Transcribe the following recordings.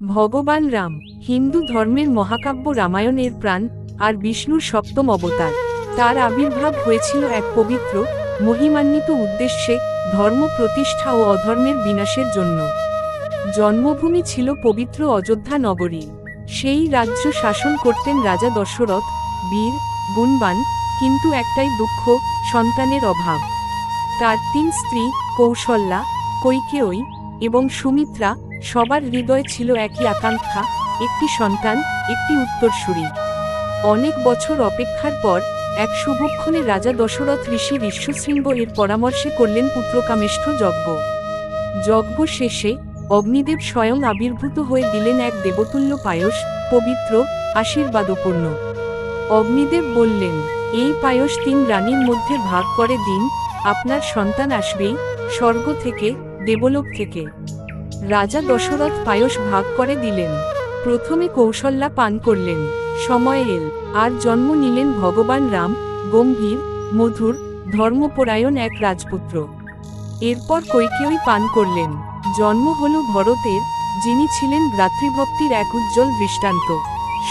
ভগবান রাম, হিন্দু ধর্মের মহাকাব্য রামায়ণের প্রাণ আর বিষ্ণুর সপ্তম অবতার। তার আবির্ভাব হয়েছিল এক পবিত্র, মহিমান্বিত উদ্দেশ্যে ধর্ম প্রতিষ্ঠা ও অধর্মের বিনাশের জন্য। জন্মভূমি ছিল পবিত্র অযোধ্যা নগরী। সেই রাজ্য শাসন করতেন রাজা দশরথ, বীর, গুণবান, কিন্তু একটাই দুঃখ, সন্তানের অভাব। তার তিন স্ত্রী কৌশল্যা, কৈকেয়ী এবং সুমিত্রা সবার হৃদয়ে ছিল একই আকাঙ্ক্ষা, একটি সন্তান, একটি উত্তরসূরি। অনেক বছর অপেক্ষার পর এক শুভক্ষণে রাজা দশরথ ঋষি ঋষ্যশৃঙ্গ এর পরামর্শে করলেন পুত্রকামেষ্ঠ যজ্ঞ। যজ্ঞ শেষে অগ্নিদেব স্বয়ং আবির্ভূত হয়ে দিলেন এক দেবতুল্য পায়স, পবিত্র, আশীর্বাদপূর্ণ। অগ্নিদেব বললেন, এই পায়স তিন রানীর মধ্যে ভাগ করে দিন, আপনার সন্তান আসবেই, স্বর্গ থেকে, দেবলোক থেকে। রাজা দশরথ পায়স ভাগ করে দিলেন। প্রথমে কৌশল্যা পান করলেন। সময় এল। আর জন্ম নিলেন ভগবান রাম, গম্ভীর, মধুর, ধর্মপরায়ণ এক রাজপুত্র। এরপর কৈকেয়ী পান করলেন। জন্ম হল ভরতের, যিনি ছিলেন ভ্রাতৃভক্তির এক উজ্জ্বল দৃষ্টান্ত।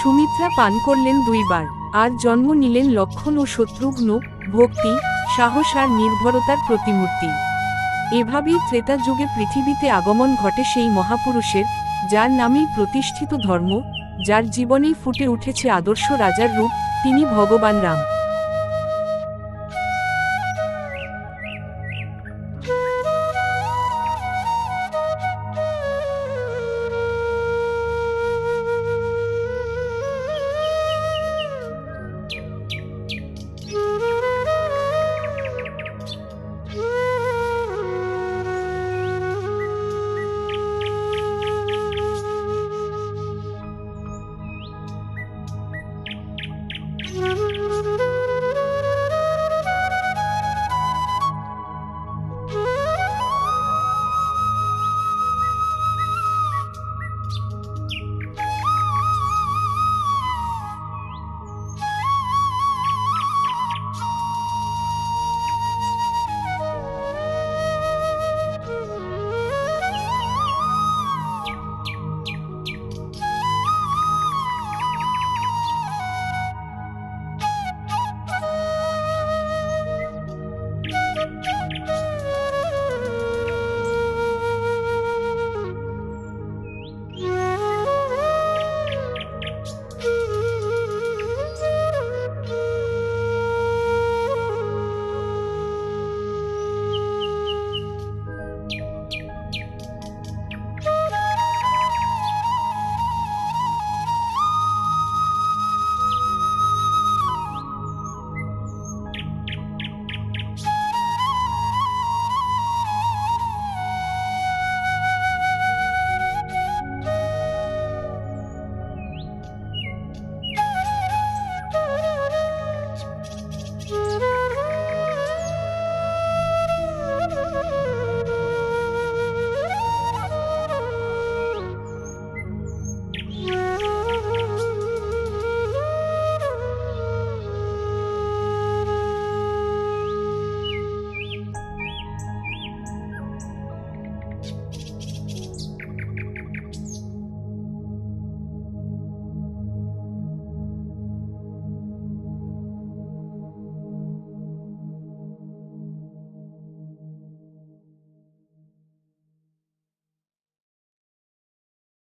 সুমিত্রা পান করলেন দুইবার। আর জন্ম নিলেন লক্ষণ ও শত্রুঘ্ন, ভক্তি, সাহস আর নির্ভরতার প্রতিমূর্তি। এভাবেই ত্রেতা যুগে পৃথিবীতে আগমন ঘটে সেই মহাপুরুষের, যার নামেই প্রতিষ্ঠিত ধর্ম, যার জীবনেই ফুটে উঠেছে আদর্শ রাজার রূপ, তিনি ভগবান রাম।